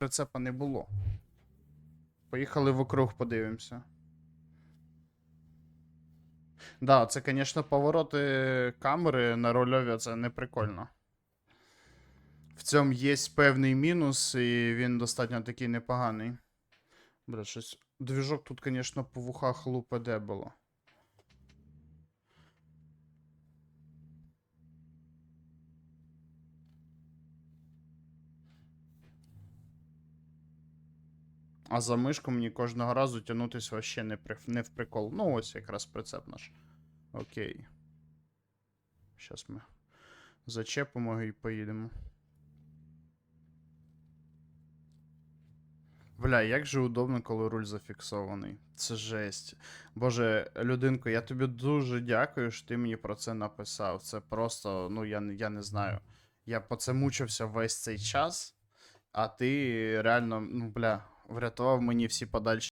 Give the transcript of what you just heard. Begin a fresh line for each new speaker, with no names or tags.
прицепа не було. Поїхали вокруг, подивимося. Да, це, звісно, повороти камери на рольові, це не прикольно. В цьому є певний мінус, і він достатньо такий непоганий. Бля, щось. Двіжок тут, звісно, по вухах лупе де було. А за мишку мені кожного разу тягнутися вообще не, при... не в прикол. Ну, ось якраз прицеп наш. Окей. Зараз ми зачепимо і поїдемо. Бля, як же удобно, коли руль зафіксований. Це жесть. Боже, людинко, я тобі дуже дякую, що ти мені про це написав. Це просто, ну, я, я не знаю. Я по це мучився весь цей час, а ти реально, ну, бля, врятував мені всі подальші